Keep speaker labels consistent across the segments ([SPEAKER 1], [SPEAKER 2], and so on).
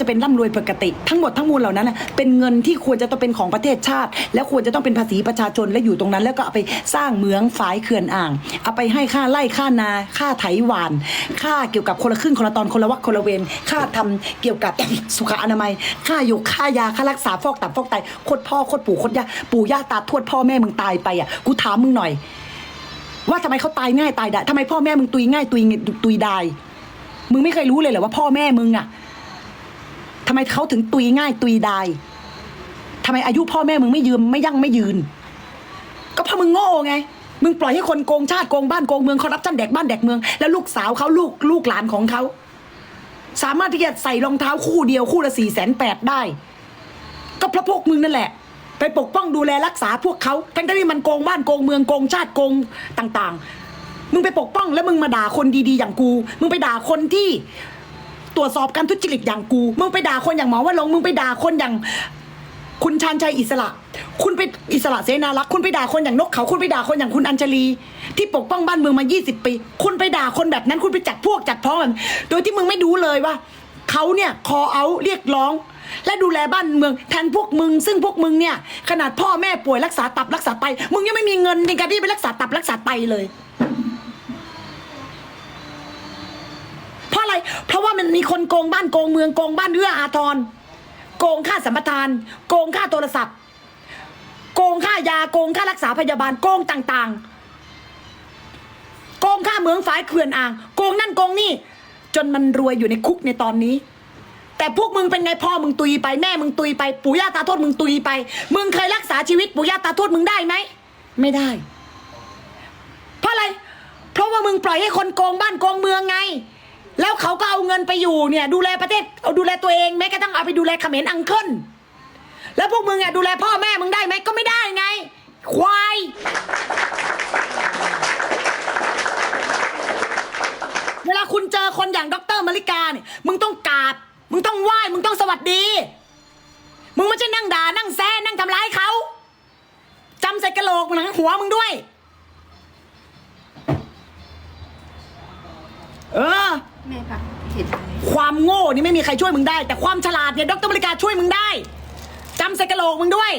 [SPEAKER 1] จะเป็นร่ำรวยปกติ ทั้งหมดทั้งมวลเหล่านั้นนะเป็นเงินที่ควรจะต้องเป็นของประเทศชาติ และควรจะต้องเป็นภาษีประชาชนและอยู่ตรงนั้น แล้วก็เอาไปสร้างเหมืองฝายเขื่อนอ่าง เอาไปให้ค่าไร่ค่านา ค่าไถหวาน ค่าเกี่ยวกับคนละครึ่งคนละตอนคนละวักคนละเวรค่าทำเกี่ยวกับ สุขอนามัย ค่าอยู่ค่ายาค่ารักษาฟอกตับฟอกไตโคตรพ่อโคตรปู่โคตรย่าปู่ย่าตาทวดพ่อแม่มึงตายไปอะกูถามมึงหน่อย ว่าทำไมเขาตายง่ายตายได้ทำไมพ่อแม่มึงตุยง่ายตุยตุยได้มึงไม่เคยรู้เลยเหรอว่าพ่อแม่มึงอะ ทำไมเขาถึงตุยง่ายตุยได้ทำไมอายุพ่อแม่มึงไม่ยืมไม่ยั่งไม่ยืน ก็เพราะมึงโง่ไง มึงปล่อยให้คนโกงชาติโกงบ้านโกงเมืองเขารับจ้างแดกบ้านแดกเมือง แล้วลูกสาวเขาลูกลูกหลานของเขา สามารถที่จะใส่รองเท้าคู่เดียวคู่ละสี่แสนแปดได้ ก็เพราะพวกมึงนั่นแหละ ไปปกป้องดูแลรักษาพวกเขาทั้งที่มันโกงบ้านโกงเมืองโกงชาติโกงต่าง ๆ มึงไปปกป้องแล้วมึงมาด่าคนดีๆ อย่างกู มึงไปด่าคนที่ ตรวจสอบการทุจริตอย่างกู มึงไปด่าคนอย่างหมอว่าลงมึงไปด่าคนอย่างคุณชาญชัยอิสระ คุณไปอิสระเสนารักษ์คุณไปด่าคนอย่างนกเขา คุณไปด่าคนอย่างคุณอัญชลี ที่ปกป้องบ้านเมืองมา 20 ปี คุณไปด่าคนแบบนั้น คุณไปจัดพวกจัดพ้องกันโดยที่มึงไม่รู้เลยว่าเขาเนี่ยคอเอาเรียกร้อง และดูแลบ้านเมืองแทนพวกมึง ซึ่งพวกมึงเนี่ย ขนาดพ่อแม่ป่วยรักษาตับรักษาไต มึงยังไม่มีเงินในการที่ไปรักษาตับรักษาไตเลย เพราะอะไรเพราะว่ามันมีคนโกงบ้านโกงเมืองโกงบ้านเอื้ออาทร โกงค่าสัมปทาน โกงค่าโทรศัพท์ โกงค่ายาโกงค่ารักษาพยาบาลโกงต่างๆ โกงค่าเหมืองฝายเขื่อนอ่าง โกงนั่นโกงนี่ จนมันรวยอยู่ในคุกในตอนนี้ แต่พวกมึงเป็นไงพ่อมึงตุยไปแม่มึงตุยไปปู่ย่าตาทวดมึงตุยไป มึงเคยรักษาชีวิตปู่ย่าตาทวดมึงได้ไหมไม่ได้ เพราะอะไร เพราะว่ามึงปล่อยให้คนโกงบ้านโกงเมืองไง แล้วเขาก็เอาเงินไปอยู่เนี่ย ดูแลประเทศเอาดูแลตัวเองแม้กระทั่งเอาไปดูแลเขมรอังเคิลแล้วพวกมึงอะดูแลพ่อแม่มึงได้ไหมก็ไม่ได้ไง ควาย เวลาคุณเจอคนอย่างด็อกเตอร์มาริกาเนี่ยมึงต้องกราบ มึงต้องไหว้ มึงต้องสวัสดี มึงไม่ใช่นั่งด่า นั่งแซ่นั่งทำร้ายเขาจำใส่กระโหลกหนังหัวมึงด้วย เออ
[SPEAKER 2] แม่ค่ะเห็น
[SPEAKER 1] ความโง่นี่ไม่มีใครช่วยมึงได้ แต่ความฉลาดเนี่ยดรบริการช่วยมึงได้จำใส่กระโหลกมึงด้วย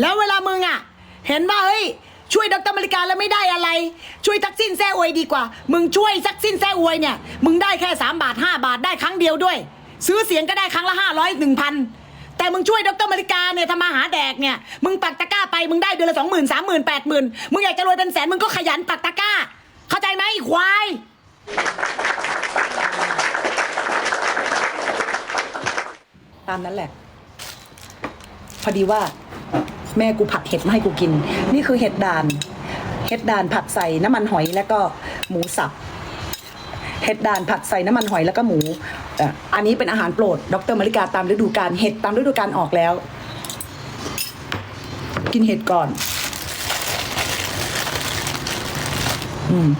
[SPEAKER 1] แล้วเวลามึงอะ เห็นว่าเฮ้ย ช่วยดรบริการแล้วไม่ได้อะไร ช่วยทักษิณแซ่อวยดีกว่า มึงช่วยทักษิณแซ่อวยเนี่ย มึงได้แค่สามบาทห้าบาทได้ครั้งเดียวด้วย ซื้อเสียงก็ได้ครั้งละห้าร้อยหนึ่งพันแต่มึงช่วยดรมาริกาเนี่ยทำมาหาแดกเนี่ย มึงปักตะกร้าไปมึงได้เดือนละสองหมื่นสามหมื่นแปดหมื่นมึงอยากจะรวยเป็นแสนมึงก็ขยันปักตะกร้า เข้าใจไหมควายตามนั้นแหละ พอดีว่า แม่กูผัดเห็ดมาให้กูกิน นี่คือเห็ดดาน เห็ดดานผัดใส่น้ำมันหอยแล้วก็หมูสับ เห็ดดานผัดใส่น้ำมันหอยแล้วก็หมู อันนี้เป็นอาหารโปรด ดรมาริกาตามฤดูกาลเห็ดตามฤดูกาลออกแล้ว กินเห็ดก่อน อืม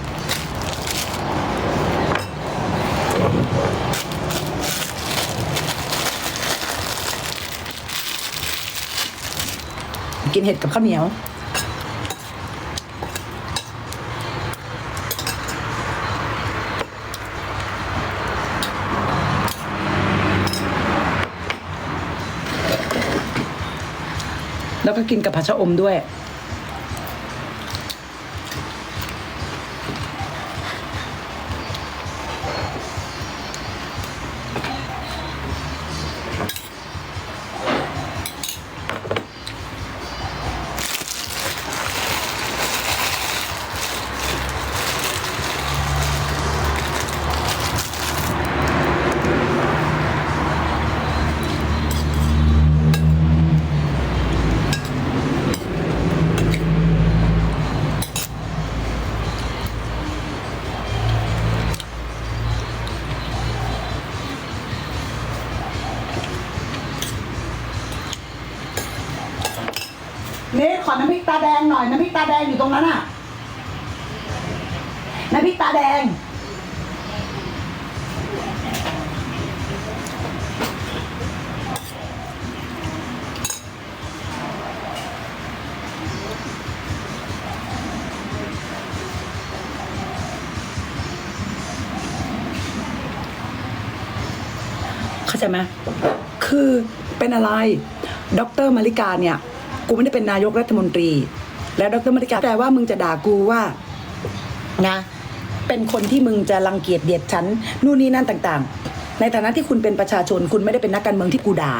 [SPEAKER 1] กินเห็ดกับข้าวเหนียว ก็กินกับผัดชะอมด้วยาแดงอยู่ตรงนั้นอะน้ำพริกตาแดง เข้าใจไหมคือเป็นอะไร ดรมาริกาเนี่ย กูไม่ได้เป็นนายกรัฐมนตรี แล้วดรมาริกาแต่ว่ามึงจะด่ากูว่านะเป็นคนที่มึงจะรังเกียจเดียดฉันนู่นนี่นั่นต่างๆ ในฐานะที่คุณเป็นประชาชนคุณไม่ได้เป็นนักการเมืองที่กูด่า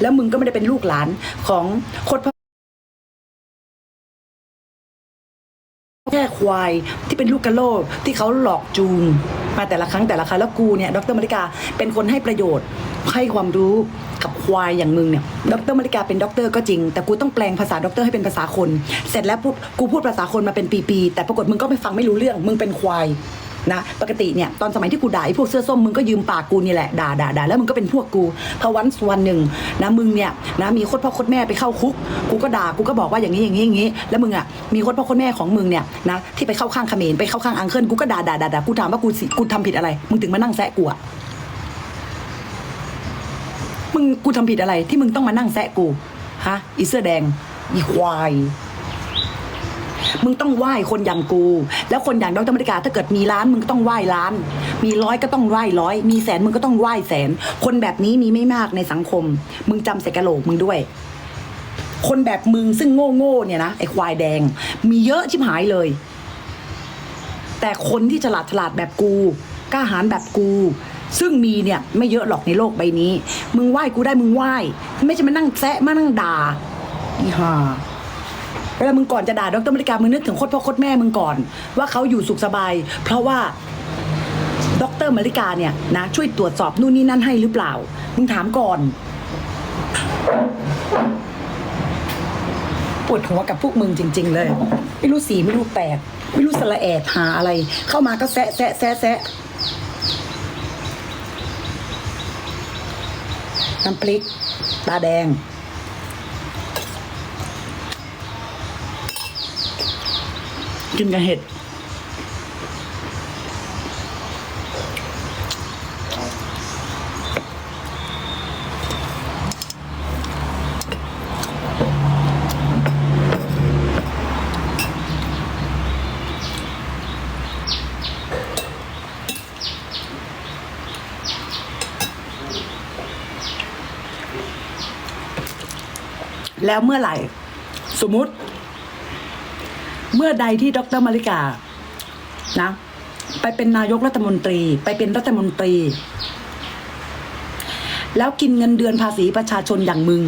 [SPEAKER 1] แล้วมึงก็ไม่ได้เป็นลูกหลานของโคตรพ่อ แค่ควายที่เป็นลูกกระโลกที่เขาหลอกจูงมาแต่ละครั้งแต่ละครั้งแล้วกูเนี่ยดรมาริกาเป็นคนให้ประโยชน์ให้ความรู้กับควายอย่างมึงเนี่ยดรมาริกาเป็นด็อกเตอร์ก็จริง แต่กูต้องแปลงภาษาด็อกเตอร์ให้เป็นภาษาคน เสร็จแล้วปุ๊บกูพูดภาษาคนมาเป็นปีๆแต่ปรากฏมึงก็ไม่ฟังไม่รู้เรื่องมึงเป็นควาย นะปกติเนี่ยตอนสมัยที่กูด่าไอ้พวกเสื้อส้มมึงก็ยืมปากกูนี่แหละด่าด่าด่าแล้วมึงก็เป็นพวกกูพอวันวันหนึ่งนะมึงเนี่ยนะมีโคตรพ่อโคตรแม่ไปเข้าคุก กูก็ด่ากูก็บอกว่าอย่างนี้อย่างนี้อย่างนี้ แล้วมึงอะมีโคตรพ่อโคตรแม่ของมึงเนี่ยนะที่ไปเข้าข้างเขมรไปเข้าข้างอังเคิลกูก็ด่าด่าด่าด่ากูถามว่ากูสิกูทำผิดอะไร มึงถึงมานั่งแซะกูอะมึงกูทำผิดอะไรที่มึงต้องมานั่งแซะกูฮะอีเสื้อแดงอีควาย มึงต้องไหว้คนอย่างกู แล้วคนอย่างดรมริกาถ้าเกิดมีล้านมึงก็ต้องไหว้ล้าน มีร้อยก็ต้องไหว้ร้อย มีแสนมึงก็ต้องไหว้แสน คนแบบนี้มีไม่มากในสังคม มึงจำใส่กะโหลกมึงด้วย คนแบบมึงซึ่งโง่โง่เนี่ยนะไอ้ควายแดง มีเยอะชิบหายเลย แต่คนที่ฉลาดฉลาดแบบกูกล้าหาญแบบกูซึ่งมีเนี่ยไม่เยอะหรอกในโลกใบนี้ มึงไหว้กูได้มึงไหว้ ไม่ใช่มานั่งแซะมานั่งด่าอีห่า วลามึงก่อนจะด่าดรมริกามึงนึกถึงโคตรพ่อโคตรแม่มึงก่อน ว่าเขาอยู่สุขสบาย เพราะว่าดรมาริกาเนี่ยนะช่วยตรวจสอบนู่นนี่นั่นให้หรือเปล่า มึงถามก่อน ปวดหัวกับพวกมึงจริง ๆ เลย ไม่รู้สีไม่รู้แปดไม่รู้สละแอดหาอะไร เข้ามาก็แซะแซะแซะแซะน้ำพริก ตาแดง กินกับเห็ด แล้วเมื่อไหร่ สมมุติ มื่อใดที่ดรมาริกานะไปเป็นนายกรัฐมนตรี ไปเป็นรัฐมนตรี แล้วกินเงินเดือนภาษีประชาชนอย่างมึง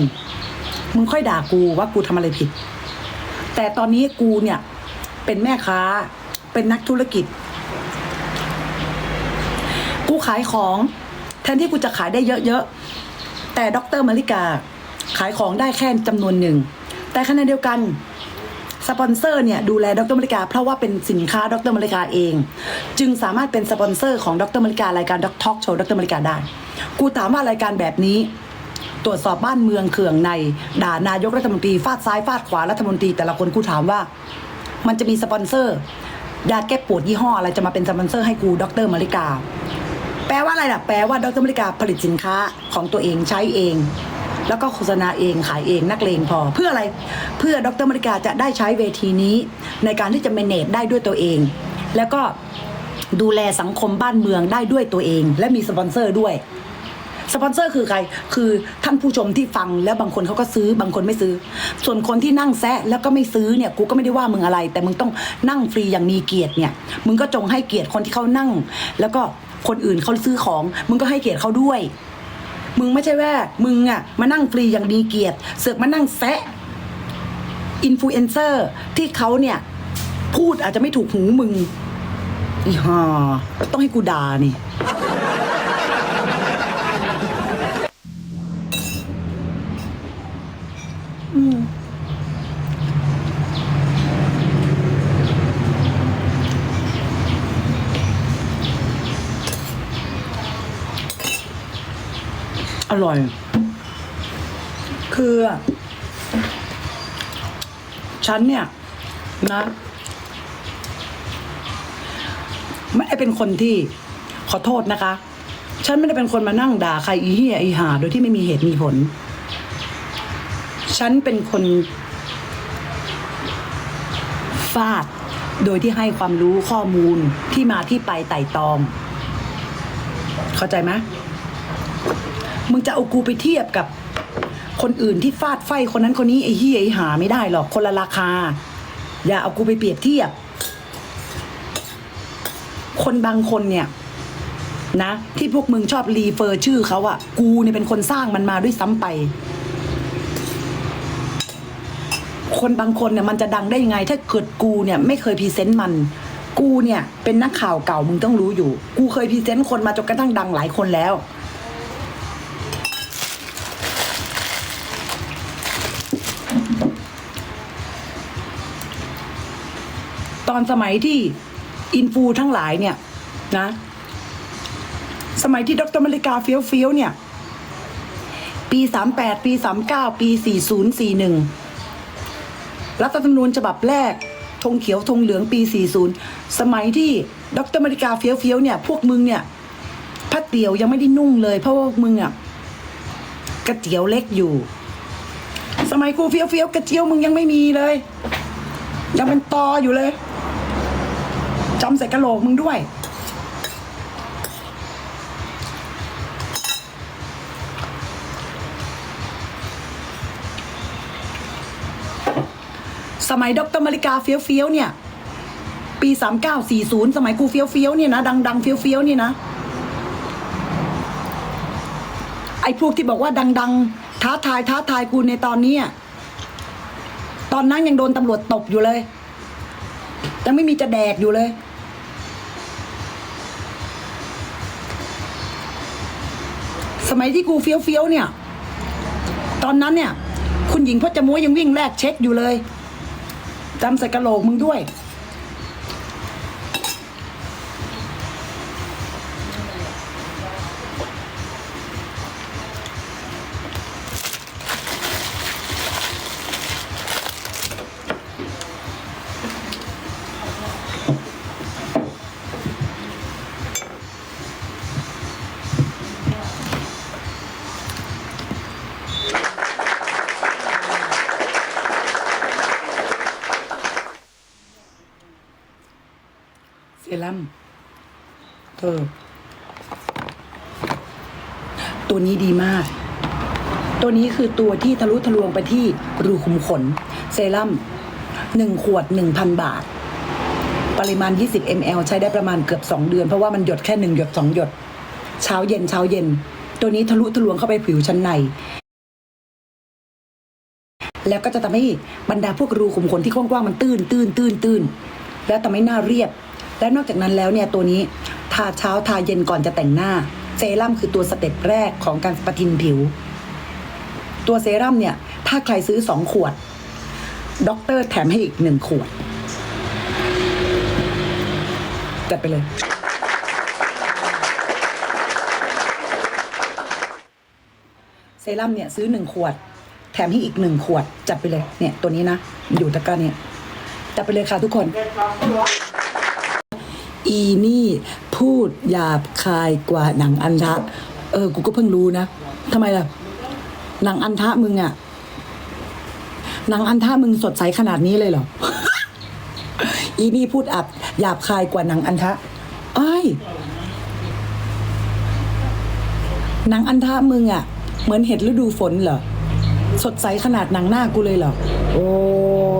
[SPEAKER 1] มึงค่อยด่ากูว่ากูทำอะไรผิด แต่ตอนนี้กูเนี่ย เป็นแม่ค้า เป็นนักธุรกิจ กูขายของ แทนที่กูจะขายได้เยอะๆ แต่ดรมาริกา ขายของได้แค่จำนวนหนึ่ง แต่ขณะเดียวกัน สปอนเซอร์เนี่ยดูแลดรมาริกา เพราะว่าเป็นสินค้าดรมาริกาเอง จึงสามารถเป็นสปอนเซอร์ของดรมาริการายการด็อกทอกโชว์ดรมาริกาได้กูถามว่ารายการแบบนี้ ตรวจสอบบ้านเมืองเขื่องใน ด่านายกรัฐมนตรีฟาดซ้ายฟาดขวารัฐมนตรี แต่ละคนกูถามว่า มันจะมีสปอนเซอร์ยาแก้ปวดยี่ห้ออะไรจะมาเป็นสปอนเซอร์ให้กูดรมาริกา แปลว่าอะไรล่ะแปลว่าดรมริกาผลิตสินค้าของตัวเองใช้เอง แล้วก็โฆษณาเองขายเองนักเลงพอ เพื่ออะไรเพื่อดรมริกาจะได้ใช้เวทีนี้ ในการที่จะเมเนจได้ด้วยตัวเอง แล้วก็ดูแลสังคมบ้านเมืองได้ด้วยตัวเอง และมีสปอนเซอร์ด้วยสปอนเซอร์คือใคร คือท่านผู้ชมที่ฟังแล้วบางคนเขาก็ซื้อบางคนไม่ซื้อ ส่วนคนที่นั่งแซะแล้วก็ไม่ซื้อเนี่ยกูก็ไม่ได้ว่ามึงอะไร แต่มึงต้องนั่งฟรีอย่างมีเกียรติเนี่ย มึงก็จงให้เกียรติคนที่เขานั่ง แล้วก็คนอื่นเขาซื้อของ มึงก็ให้เกียรติเขาด้วย มึงไม่ใช่ว่ามึงอะมานั่งฟรีอย่างมีเกียรติเสือกมานั่งแซะอินฟลูเอนเซอร์ที่เขาเนี่ยพูดอาจจะไม่ถูกหูมึงอีห่าต้องให้กูด่านี่ ร่อย คือ ฉันเนี่ยนะไม่ได้เป็นคนที่ขอโทษนะคะ ฉันไม่ได้เป็นคนมานั่งด่าใครอีเหี้ยอีหา โดยที่ไม่มีเหตุมีผล ฉันเป็นคนฟาด โดยที่ให้ความรู้ข้อมูลที่มาที่ไปไต่ตอง เข้าใจไหม มึงจะเอากูไปเทียบกับคนอื่นที่ฟาดไฟคนนั้นคนนี้ไอ้เฮียไอ้หาไม่ได้หรอกคนละราคา อย่าเอากูไปเปรียบเทียบ คนบางคนเนี่ยนะ ที่พวกมึงชอบรีเฟอร์ชื่อเขาอะกูเนี่ยเป็นคนสร้างมันมาด้วยซ้ำไป คนบางคนเนี่ยมันจะดังได้ยังไง ถ้าเกิดกูเนี่ยไม่เคยพรีเซนต์มัน กูเนี่ยเป็นนักข่าวเก่ามึงต้องรู้อยู่ กูเคยพรีเซนต์คนมาจนกระทั่งดังหลายคนแล้ว อนสมัยที่อินฟูทั้งหลายเนี่ยนะ สมัยที่ดรมาริกาเฟี้ยวเฟี้ยวๆเนี่ย ปีสามแปดปีสามเก้าปีสี่ศูนย์สี่หนึ่งรัฐธรรมนูญฉบับแรกธงเขียวธงเหลืองปีสี่ศูนย์สมัยที่ดรมาริกาเฟี้ยวเฟี้ยวๆเนี่ย พวกมึงเนี่ยผ้าเตี่ยวยังไม่ได้นุ่งเลย เพราะว่ามึงอะกระเจียวเล็กอยู่ สมัยกูเฟี้ยวเฟี้ยวๆกระเจียวมึงยังไม่มีเลย ยังเป็นตออยู่เลย จำใส่กระโหลกมึงด้วยสมัยดรมาริกาเฟี้ยวเฟี้ยวเนี่ย ปีสามเก้าสี่ศูนย์สมัยกูเฟี้ยวเฟี้ยวเนี่ยนะ ดังดังเฟี้ยวเฟี้ยวเนี่ยนะ ไอ้พวกที่บอกว่าดังๆท้าทายท้าทายกูในตอนนี้ ตอนนั้นยังโดนตำรวจตบอยู่เลย ยังไม่มีจะแดกอยู่เลย สมัยที่กูเฟี้ยวเฟี้ยวๆเนี่ย ตอนนั้นเนี่ย คุณหญิงพจมวยยังวิ่งแลกเช็คอยู่เลยจำใส่กระโหลกมึงด้วย นี้ดีมาก ตัวนี้คือตัวที่ทะลุทะลวงไปที่รูขุมขน เซรั่มหนึ่งขวดหนึ่งพันบาท ปริมาณ 20 ml ใช้ได้ประมาณเกือบ 2 เดือน เพราะว่ามันหยดแค่ 1 หยด 2 หยด เช้าเย็นเช้าเย็น ตัวนี้ทะลุทะลวงเข้าไปผิวชั้นใน แล้วก็จะทำให้บรรดาพวกรูขุมขนที่กว้างๆมันตื้นตื้นตื้นตื้นแล้วทำให้หน้าเรียบ และนอกจากนั้นแล้วเนี่ยตัวนี้ทาเช้าทาเย็นก่อนจะแต่งหน้า เซรั่มคือตัวสเต็ปแรกของการปะทินผิว ตัวเซรั่มเนี่ย ถ้าใครซื้อสองขวดด็อกเตอร์แถมให้อีกหนึ่งขวด จัดไปเลย เซรั่มเนี่ย ซื้อหนึ่งขวด แถมให้อีกหนึ่งขวด จัดไปเลย เนี่ย ตัวนี้นะ อยู่ตะกร้าเนี่ย จัดไปเลยค่ะทุกคน อีนี่พูดหยาบคายกว่าหนังอันทะ เออ กูก็เพิ่งรู้นะทำไมล่ะ หนังอันทะมึงอะหนังอันทะมึงสดใสขนาดนี้เลยเหรอ อีนี่พูดอับหยาบคายกว่าหนังอันทะไอ้ยหนังอันทะมึงอะเหมือนเห็ดฤดูฝนเหรอ สดใสขนาดหนังหน้ากูเลยเหรอ โอ้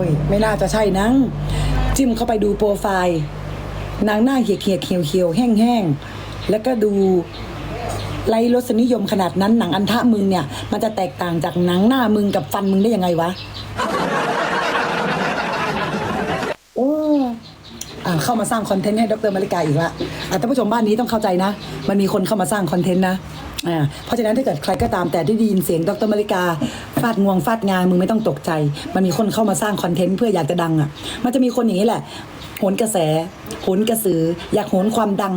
[SPEAKER 1] ย ไม่น่าจะใช่นัง จิ้มเข้าไปดูโปรไฟล์ นางหน้าเหี่ยเหี่ยเขียวเขียวแห้งแห้งๆแล้วก็ดูไล่รสนิยมขนาดนั้นหนังอันทะมึงเนี่ย มันจะแตกต่างจากหนังหน้ามึงกับฟันมึงได้ยังไงวะโอ้อ่าเข้ามาสร้างคอนเทนต์ให้ดรมาริกาอีกละอะท่านผู้ชมบ้านนี้ต้องเข้าใจนะ มันมีคนเข้ามาสร้างคอนเทนต์นะอ่าเพราะฉะนั้นถ้าเกิดใครก็ตามแต่ได้ยินเสียงดรมาริกาฟาดงวงฟาดงานมึงไม่ต้องตกใจ มันมีคนเข้ามาสร้างคอนเทนต์เพื่ออยากจะดังอะ มันจะมีคนอย่างนี้แหละ โหนกระแสโหนกระสือ อยากโหนความดัง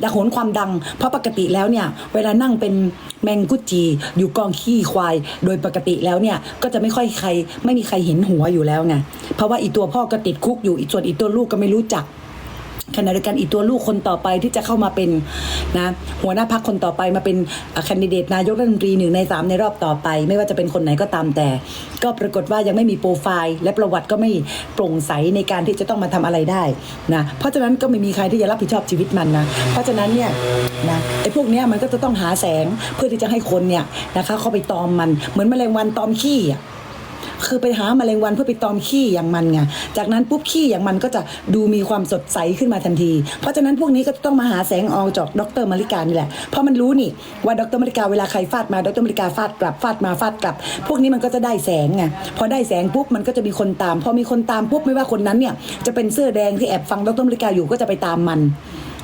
[SPEAKER 1] อยากโหนความดัง เพราะปกติแล้วเนี่ย เวลานั่งเป็นแมงกุจี อยู่กองขี้ควาย โดยปกติแล้วเนี่ย ก็จะไม่ค่อยใคร ไม่มีใครเห็นหัวอยู่แล้วไงเพราะว่าอีตัวพ่อก็ติดคุกอยู่อีส่วนอีตัวลูกก็ไม่รู้จัก ขณะเดียวกันอีกตัวลูกคนต่อไปที่จะเข้ามาเป็นนะหัวหน้าพักคนต่อไปมาเป็นแคนดิเดตนายกรัฐมนตรีหนึ่งในสามในรอบต่อไป ไม่ว่าจะเป็นคนไหนก็ตามแต่ ก็ปรากฏว่ายังไม่มีโปรไฟล์ และประวัติก็ไม่โปร่งใสในการที่จะต้องมาทำอะไรได้นะเพราะฉะนั้นก็ไม่มีใครที่จะรับผิดชอบชีวิตมันนะเพราะฉะนั้นเนี่ยนะไอ้พวกเนี้ยมันก็จะต้องหาแสงเพื่อที่จะให้คนเนี่ยนะคะเข้าไปตอมมันเหมือนแมลงวันตอมขี้อะ คือไปหาแมลงวันเพื่อไปตอมขี้อย่างมันไงจากนั้นปุ๊บขี้อย่างมันก็จะดูมีความสดใสขึ้นมาทันที เพราะฉะนั้นพวกนี้ก็ต้องมาหาแสงออกจากดรมาริกานี่แหละเพราะมันรู้นี่ว่าดรมาริกาเวลาใครฟาดมาดรมาริกาฟาดกลับฟาดมาฟาดกลับ พวกนี้มันก็จะได้แสงไงพอได้แสงปุ๊บมันก็จะมีคนตามพอมีคนตามปุ๊บไม่ว่าคนนั้นเนี่ยจะเป็นเสื้อแดงที่แอบฟังดรมาริกาอยู่ก็จะไปตามมัน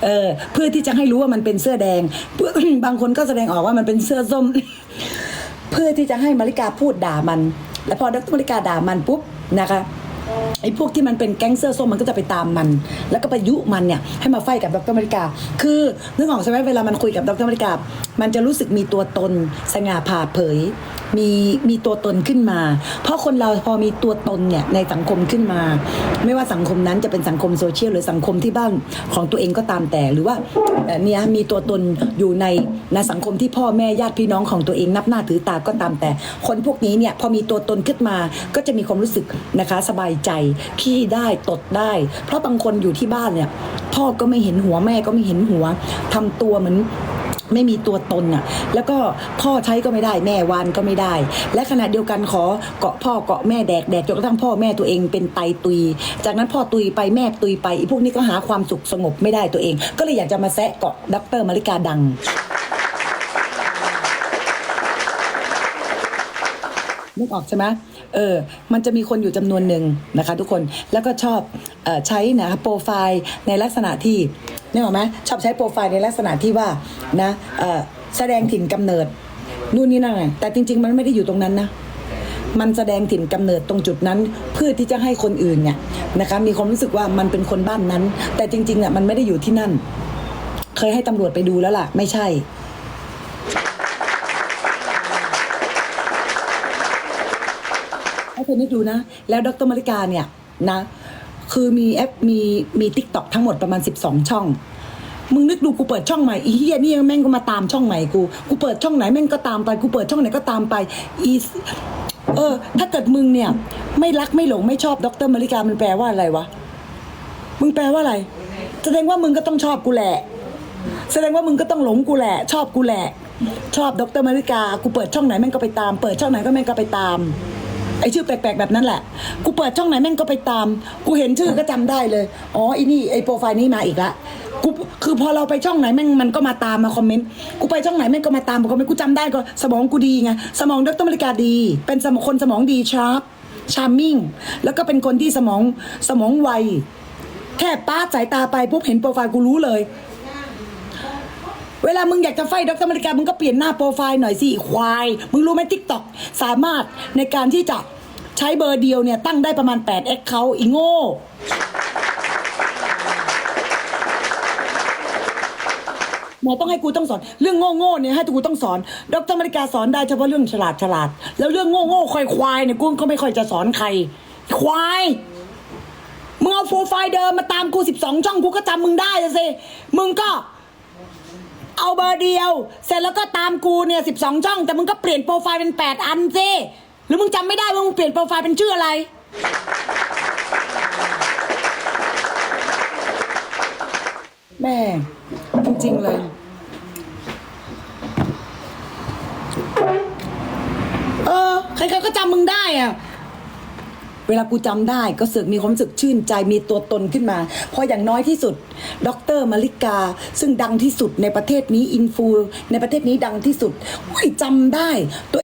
[SPEAKER 1] เออเพื่อที่จะให้รู้ว่ามันเป็นเสื้อแดงเพื่อบางคนก็แสดงออกว่ามันเป็นเสื้อส้ม เพื่อที่จะให้มาริกาพูดด่ามัน แล้วพอดรมาริกาด่ามันปุ๊บนะคะไอ้พวกที่มันเป็นแก๊งเสื้อส้มมันก็จะไปตามมัน แล้วก็ไปยุมันเนี่ยให้มาไฟกับดรมาริกา คือนึกออกใช่ไหมเวลามันคุยกับดรมาริกามันจะรู้สึกมีตัวตนสง่าผ่าเผย มีมีตัวตนขึ้นมา เพราะคนเราพอมีตัวตนเนี่ยในสังคมขึ้นมา ไม่ว่าสังคมนั้นจะเป็นสังคมโซเชียลหรือสังคมที่บ้านของตัวเองก็ตามแต่หรือว่าเอ่อเนี่ยมีตัวตนอยู่ในในสังคมที่พ่อแม่ญาติพี่น้องของตัวเองนับหน้าถือตาก็ตามแต่ คนพวกนี้เนี่ยพอมีตัวตนขึ้นมาก็จะมีความรู้สึกนะคะสบายใจขี้ได้ตดได้ เพราะบางคนอยู่ที่บ้านเนี่ยพ่อก็ไม่เห็นหัวแม่ก็ไม่เห็นหัวทำตัวเหมือน ไม่มีตัวตนอะ แล้วก็พ่อใช้ก็ไม่ได้แม่วานก็ไม่ได้ และขณะเดียวกันขอเกาะพ่อเกาะแม่แดกแดกจนกระทั่งพ่อแม่ตัวเองเป็นไตตุย จากนั้นพ่อตุยไปแม่ตุยไปไอีพวกนี้ก็หาความสุขสงบไม่ได้ตัวเอง ก็เลยอยากจะมาแซะเกาะดรมาริกาดังนึกออกใช่ไหมเออ มันจะมีคนอยู่จำนวนหนึ่งนะคะ ทุกคน แล้วก็ชอบออใช้นะโปรไฟล์ในลักษณะที่ นึกออไหมชอบใช้โปรไฟล์ในลักษณะที่ว่านะแสดงถิ่นกำเนิดนู่นนี่นั่นแต่จริง ๆ มันไม่ได้อยู่ตรงนั้นนะมันแสดงถิ่นกำเนิดตรงจุดนั้น เพื่อที่จะให้คนอื่นเนี่ยนะคะมีความรู้สึกว่ามันเป็นคนบ้านนั้น แต่จริงๆอะมันไม่ได้อยู่ที่นั่น เคยให้ตำรวจไปดูแล้วล่ะ ไม่ใช่ให้เธอนึกดูนะ แล้วดรมาริกาเนี่ยนะ คือมีแอปมีมีทิกตอกทั้งหมดประมาณ 12 ช่อง มึงนึกดูกูเปิดช่องใหม่อีเฮียนี่แม่งก็มาตามช่องใหม่กู กูเปิดช่องไหนแม่งก็ตามไป กูเปิดช่องไหนก็ตามไปอีเออ ถ้าเกิดมึงเนี่ย ไม่รักไม่หลงไม่ชอบดรมาริกามันแปลว่าอะไรวะ มึงแปลว่าอะไร แสดงว่ามึงก็ต้องชอบกูแหละ แสดงว่ามึงก็ต้องหลงกูแหละ ชอบกูแหละ ชอบดรมาริกา กูเปิดช่องไหนแม่งก็ไปตาม เปิดช่องไหนก็แม่งก็ไปตามไอชื่อแปลกๆแบบนั้นแหละ กูเปิดช่องไหนแม่งก็ไปตาม กูเห็นชื่อก็จำได้เลย อ๋ออีนี่ไอโปรไฟล์นี้มาอีกละ กูคือพอเราไปช่องไหนแม่งมันก็มาตามมาคอมเมนต์กูไปช่องไหนแม่งก็มาตามมาคอมเมนต์กูจำได้ก็สมองกูดีไงสมองดรมริกาดี เป็นสมองคนสมองดีชาร์ปชาร์มมิ่งแล้วก็เป็นคนที่สมองสมองไวแค่ป้าสายตาไปปุ๊บเห็นโปรไฟล์กูรู้เลย เวลามึงอยากจะไฟดรมริกามึงก็เปลี่ยนหน้าโปรไฟล์หน่อยสิควายมึงรู้ไหมทิกตอกสามารถในการที่จะใช้เบอร์เดียวเนี่ยตั้งได้ประมาณ8 a c c o u n t อีโง่ หมอต้องให้กูต้องสอน เรื่องโง่ๆเนี่ยให้กูต้องสอน ดรมาริกาสอนได้เฉพาะเรื่องฉลาดฉลาด แล้วเรื่องโง่ๆควายควายๆเนี่ยกูก็ไม่ค่อยจะสอนใคร ควาย มึงเอาโปรไฟล์เดิมมาตามกูสิบสองช่องกูก็จำมึงได้อะสิ มึงก็ เอาเบอร์เดียว เสร็จแล้วก็ตามกูเนี่ยสิบสองช่อง แต่มึงก็เปลี่ยนโปรไฟล์เป็นแปดอันสิหรือมึงจำไม่ได้ว่ามึงเปลี่ยนโปรไฟล์เป็นชื่ออะไร แม่ ริง ๆ เลย เออ ใครๆก็จำมึงได้อะเวลากูจำได้ก็เสือกมีความรู้สึกชื่นใจมีตัวตนขึ้นมา เพราะอย่างน้อยที่สุด ดรมาริกา ซึ่งดังที่สุดในประเทศนี้อินฟูในประเทศนี้ดังที่สุดโอ้ยจำได้ตัว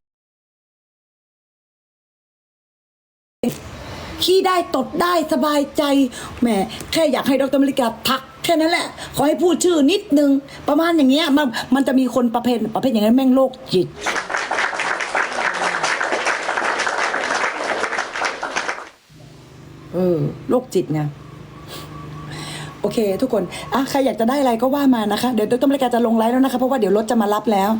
[SPEAKER 1] ขี้ได้ตดได้สบายใจแหมแค่อยากให้ดรมาริกาทัก แค่นั้นแหละ ขอให้พูดชื่อนิดนึง ประมาณอย่างเงี้ยมันมันจะมีคนประเภทประเภทอย่างนั้นแม่งโรคจิต เออโรคจิตไงโอเค ทุกคนอะใครอยากจะได้อะไรก็ว่ามานะคะ เดี๋ยวดรมริกาจะลงไลฟ์แล้วนะคะ เพราะว่าเดี๋ยวรถจะมารับแล้ว